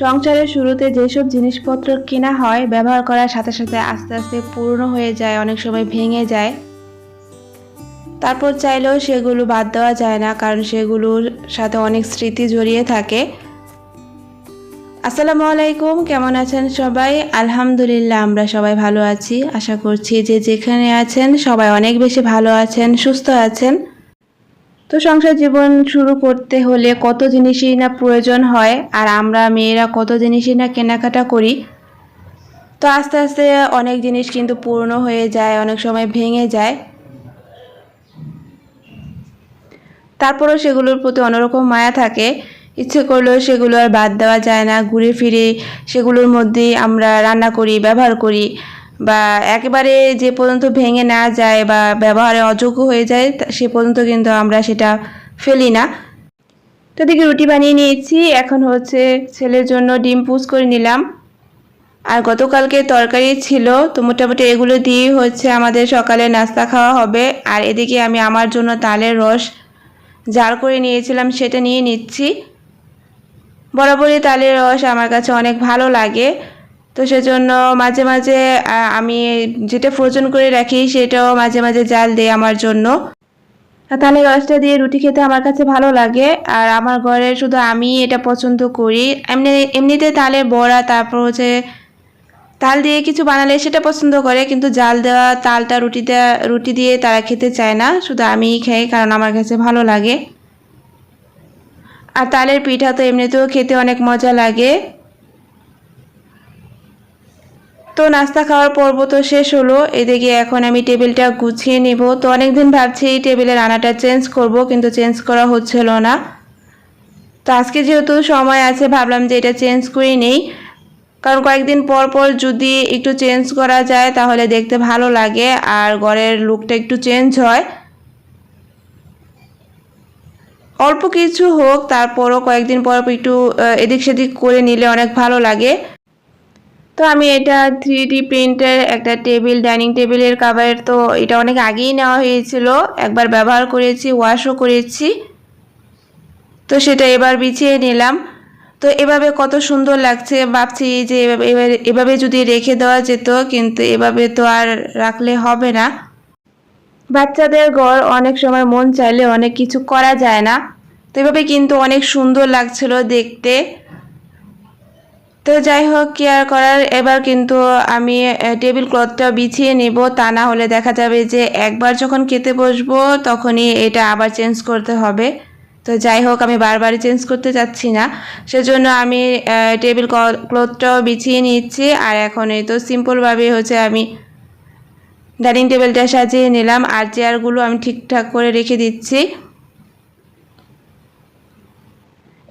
সংসারের শুরুতে যেসব জিনিসপত্র কেনা হয়, ব্যবহার করার সাথে সাথে আস্তে আস্তে পুরনো হয়ে যায়, অনেক সময় ভেঙে যায়। তারপর চাইলেও সেগুলো বাদ দেওয়া যায় না, কারণ সেগুলোর সাথে অনেক স্মৃতি জড়িয়ে থাকে। আসসালামু আলাইকুম, কেমন আছেন সবাই? আলহামদুলিল্লাহ, আমরা সবাই ভালো আছি। আশা করছি যে যেখানে আছেন সবাই অনেক বেশি ভালো আছেন, সুস্থ আছেন। তো সংসার জীবন শুরু করতে হলে কত জিনিসই না প্রয়োজন হয়, আর আমরা মেয়েরা কত জিনিসই না কেনাকাটা করি। তো আস্তে আস্তে অনেক জিনিস কিন্তু পুরনো হয়ে যায়, অনেক সময় ভেঙে যায়। তারপরেও সেগুলোর প্রতি অন্যরকম মায়া থাকে। ইচ্ছে করলেও সেগুলো আর বাদ দেওয়া যায় না। ঘুরে ফিরে সেগুলোর মধ্যেই আমরা রান্না করি, ব্যবহার করি। বা একেবারে যে পর্যন্ত ভেঙে না যায় বা ব্যবহারে অযোগ্য হয়ে যায় সে পর্যন্ত কিন্তু আমরা সেটা ফেলি না। তো দিকে রুটি বানিয়ে নিয়েছি। এখন হচ্ছে ছেলের জন্য ডিম পুষ করে নিলাম। আর গতকালকে তরকারি ছিল, তো মোটামুটি এগুলো দিয়ে হচ্ছে আমাদের সকালে নাস্তা খাওয়া হবে। আর এদিকে আমি আমার জন্য তালের রস জাল করে নিয়েছিলাম, সেটা নিয়ে নিচ্ছি। বরাবরই তালের রস আমার কাছে অনেক ভালো লাগে। তো সেজন্য মাঝে মাঝে আমি যেটা ফ্রোজন করে রাখি সেটাও মাঝে মাঝে জাল দেয় আমার জন্য। তাহলে রসটা দিয়ে রুটি খেতে আমার কাছে ভালো লাগে। আর আমার ঘরে শুধু আমি এটা পছন্দ করি। এমনি, এমনিতে তালের বড়া, তারপর হচ্ছে তাল দিয়ে কিছু বানালে সেটা পছন্দ করে, কিন্তু জাল দেওয়া তালটা রুটিতে, রুটি দিয়ে তারা খেতে চায় না। শুধু আমিই খাই কারণ আমার কাছে ভালো লাগে। আর তালের পিঠা তো এমনিতেও খেতে অনেক মজা লাগে। তো নাস্তা খাওয়ার পর্ব তো শেষ হলো। এদিকে এখন আমি টেবিলটা গুছিয়ে নেব। তো অনেকদিন ভাবছি এই টেবিলের রান্নাটা চেঞ্জ করব, কিন্তু চেঞ্জ করা হচ্ছিল না। তো আজকে যেহেতু সময় আছে, ভাবলাম যে এটা চেঞ্জ করে নেই। কারণ কয়েকদিন পর পর যদি একটু চেঞ্জ করা যায়, তাহলে দেখতে ভালো লাগে আর ঘরের লুকটা একটু চেঞ্জ হয়। অল্প কিছু হোক, তারপরও কয়েকদিন পর একটু এদিক সেদিক করে নিলে অনেক ভালো লাগে। তো আমি এটা থ্রি ডি প্রিন্টের একটা টেবিল ডাইনিং টেবিলের কাভার তো এটা অনেক আগেই নেওয়া হয়েছিল। একবার ব্যবহার করেছি ওয়াশও করেছি। তো সেটা এবার বিছিয়ে নিলাম। তো এভাবে কত সুন্দর লাগছে, ভাবছি যে এভাবে, এভাবে- যদি রেখে দেওয়া যেত, কিন্তু এভাবে তো আর রাখলে হবে না। বাচ্চাদের ঘর অনেক সময় মন চাইলে অনেক কিছু করা যায় না। তো এভাবে কিন্তু অনেক সুন্দর লাগছিল দেখতে। তো যাই হোক, কি আর করার? এবার কিন্তু আমি টেবিল ক্লথটা বিছিয়ে নেব। তা না হলে দেখা যাবে যে একবার যখন খেতে বসবো, তখনই এটা আবার চেঞ্জ করতে হবে। তো যাই হোক, আমি বারবারই চেঞ্জ করতে চাচ্ছি না। সেজন্য আমি টেবিল ক্লথটাও বিছিয়ে নিচ্ছি। আর এখন এই তো সিম্পলভাবে হচ্ছে আমি ডাইনিং টেবিলটা সাজিয়ে নিলাম। আর চেয়ারগুলো আমি ঠিকঠাক করে রেখে দিচ্ছি।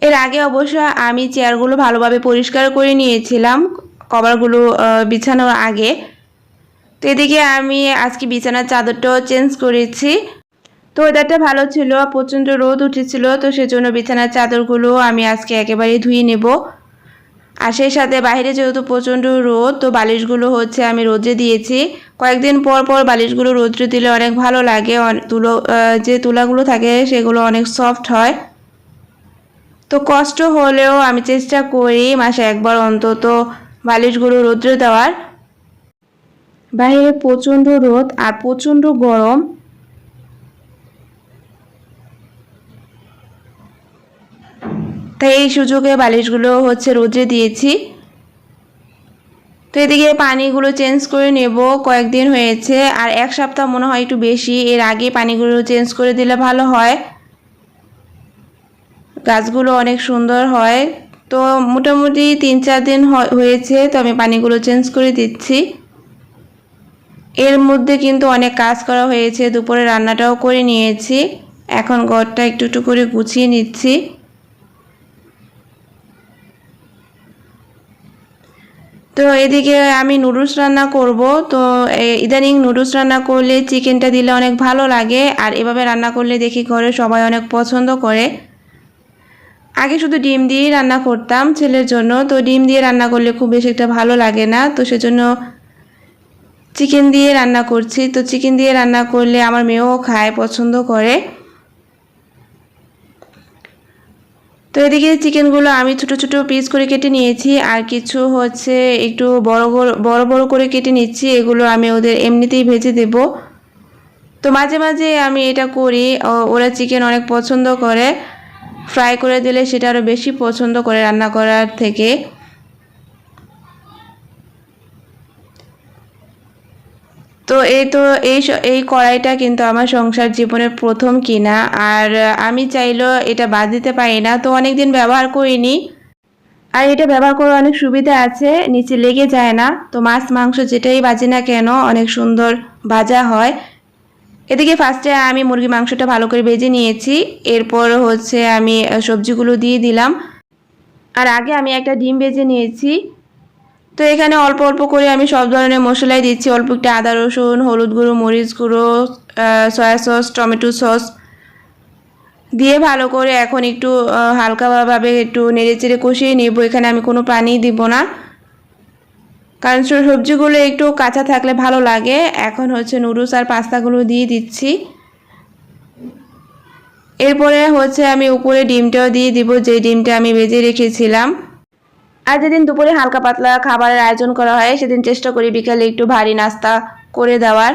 এর আগে অবশ্য আমি চেয়ারগুলো ভালোভাবে পরিষ্কার করে নিয়েছিলাম, কভারগুলো বিছানোর আগে। তো এদিকে আমি আজকে বিছানার চাদরটাও চেঞ্জ করেছি। তো ওয়েদারটা ভালো ছিল, প্রচণ্ড রোদ উঠেছিল, তো সেজন্য বিছানার চাদরগুলো আমি আজকে একেবারেই ধুয়ে নেব। আর সেই সাথে বাইরে যেহেতু প্রচণ্ড রোদ, তো বালিশগুলো হচ্ছে আমি রোদে দিয়েছি। কয়েকদিন পর পর বালিশগুলো রোদ্রে দিলে অনেক ভালো লাগে তুলো যে তুলাগুলো থাকে সেগুলো অনেক সফট হয়। তো কষ্ট হলেও আমি চেষ্টা করি মাসে একবার অন্তত বালিশগুলো রোদ্রে দেওয়ার। বাইরে প্রচণ্ড রোদ আর প্রচণ্ড গরম। তাই এই সুযোগে বালিশগুলো হচ্ছে রোদ্রে দিয়েছি। তো এদিকে পানিগুলো চেঞ্জ করে নেব, কয়েকদিন হয়েছে। আর এক সপ্তাহ মনে হয় একটু বেশি, এর আগে পানিগুলো চেঞ্জ করে দিলে ভালো হয়। গাছগুলো অনেক সুন্দর হয়। তো মোটামুটি তিন চার দিন হয়েছে, তো আমি পানিগুলো চেঞ্জ করে দিচ্ছি। এর মধ্যে কিন্তু অনেক কাজ করা হয়েছে, দুপুরে রান্নাটাও করে নিয়েছি। এখন ঘরটা একটু একটু করে গুছিয়ে নিচ্ছি। তো এদিকে আমি নুডলস রান্না করব। তো ইদানিং নুডলস রান্না করলে চিকেনটা দিলে অনেক ভালো লাগে। আর এভাবে রান্না করলে দেখি ঘরে সবাই অনেক পছন্দ করে। আগে শুধু ডিম দিয়েই রান্না করতাম ছেলের জন্য, তো ডিম দিয়ে রান্না করলে খুব বেশি একটা ভালো লাগে না, তো সেজন্য চিকেন দিয়ে রান্না করছি। তো চিকেন দিয়ে রান্না করলে আমার মেয়েও খায়, পছন্দ করে। তো এদিকে চিকেনগুলো আমি ছোট ছোট পিস করে কেটে নিয়েছি, আর কিছু হচ্ছে একটু বড় বড় বড় করে কেটে নিচ্ছি, এগুলো আমি ওদের এমনিতেই ভেজে দেব। তো মাঝে মাঝে আমি এটা করি ওরা চিকেন অনেক পছন্দ করে। ফ্রাই করে দিলে সেটা আরও বেশি পছন্দ করে রান্না করার থেকে। তো এই তো এই এই কড়াইটা কিন্তু আমার সংসার জীবনের প্রথম কিনা। আর আমি চাইলেও এটা বাদ দিতে পারি না। তো অনেক দিন ব্যবহার করিনি। আর এটা ব্যবহার করার অনেক সুবিধা আছে। নিচে লেগে যায় না। তো মাছ, মাংস যেটাই বাজে না কেন, অনেক সুন্দর ভাজা হয়। এদিকে ফার্স্টে আমি মুরগি মাংসটা ভালো করে ভেজে নিয়েছি। এরপর হচ্ছে আমি সবজিগুলো দিয়ে দিলাম। আর আগে আমি একটা ডিম ভেজে নিয়েছি। তো এখানে অল্প অল্প করে আমি সব ধরনের মশলাই দিচ্ছি। অল্প একটু আদা, রসুন, হলুদ গুঁড়ো, মরিচ গুঁড়ো সয়া সস টমেটো সস দিয়ে ভালো করে এখন একটু হালকাভাবে একটু নেড়ে চেড়ে কষিয়ে নেব। এখানে আমি কোনো পানি দিব না। কারণ সবজিগুলো একটু কাঁচা থাকলে ভালো লাগে। এখন হচ্ছে নুডলস আর পাস্তাগুলো দিয়ে দিচ্ছি। এরপরে হচ্ছে আমি উপরে ডিমটাও দিয়ে দিব, যে ডিমটা আমি ভেজে রেখেছিলাম। আর যেদিন দুপুরে হালকা পাতলা খাবারের আয়োজন করা হয়, সেদিন চেষ্টা করি বিকালে একটু ভারী নাস্তা করে দেওয়ার।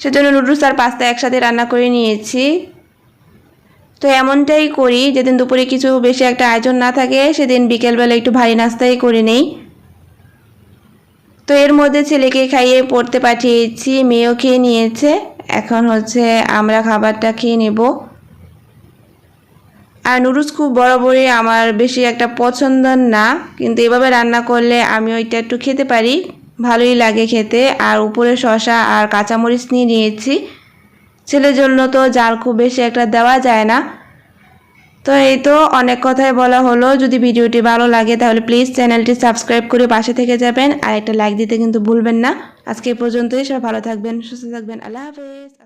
সেজন্য নুডলস আর পাস্তা একসাথে রান্না করে নিয়েছি। তো এমনটাই করি, যেদিন দুপুরে কিছু বেশি একটা আয়োজন না থাকে, সেদিন বিকেলবেলা একটু ভারী নাস্তাই করে নেই। তো এর মধ্যে ছেলেকে খাইয়ে পড়তে পাঠিয়েছি, মেয়েও খেয়ে নিয়েছে। এখন হচ্ছে আমরা খাবারটা খেয়ে নেব। আর নুডলস খুব বরাবরই আমার বেশি একটা পছন্দের না, কিন্তু এভাবে রান্না করলে আমি ওইটা একটু খেতে পারি। ভালোই লাগে খেতে। আর উপরে শসা আর কাঁচামরিচ নিয়ে নিয়েছি। ছেলের জন্য তো জাল খুব বেশি একটা দেওয়া যায় না। তো এই তো অনেক কথাই বলা হলো। যদি ভিডিওটি ভালো লাগে তাহলে প্লিজ চ্যানেলটি সাবস্ক্রাইব করে পাশে থেকে যাবেন। আর একটা লাইক দিতে কিন্তু ভুলবেন না। আজকে পর্যন্তই। সব ভালো থাকবেন, সুস্থ থাকবেন। আল্লাহ হাফেজ।